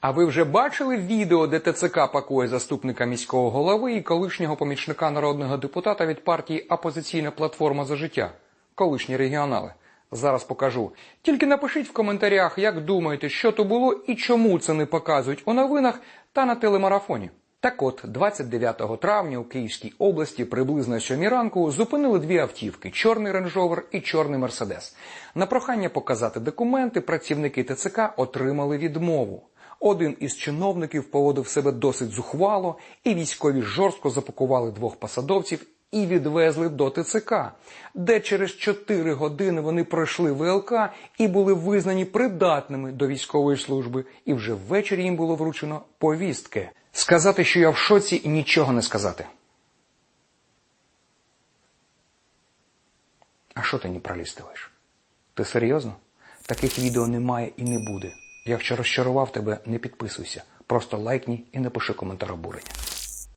А ви вже бачили відео, де ТЦК пакує заступника міського голови і колишнього помічника народного депутата від партії Опозиційна платформа за життя? Колишні регіонали. Зараз покажу. Тільки напишіть в коментарях, як думаєте, що то було і чому це не показують у новинах та на телемарафоні. Так от, 29 травня у Київській області приблизно о 7 ранку зупинили дві автівки: чорний рейндж-ровер і чорний мерседес. На прохання показати документи працівники ТЦК отримали відмову. Один із чиновників поводив себе досить зухвало, і військові жорстко запакували двох посадовців і відвезли до ТЦК, де через 4 години вони пройшли ВЛК і були визнані придатними до військової служби, і вже ввечері їм було вручено повістки. Сказати, що я в шоці, нічого не сказати. А що ти не пролістуєш? Ти серйозно? Таких відео немає і не буде. Якщо розчарував тебе, не підписуйся. Просто лайкні і напиши коментар обурення.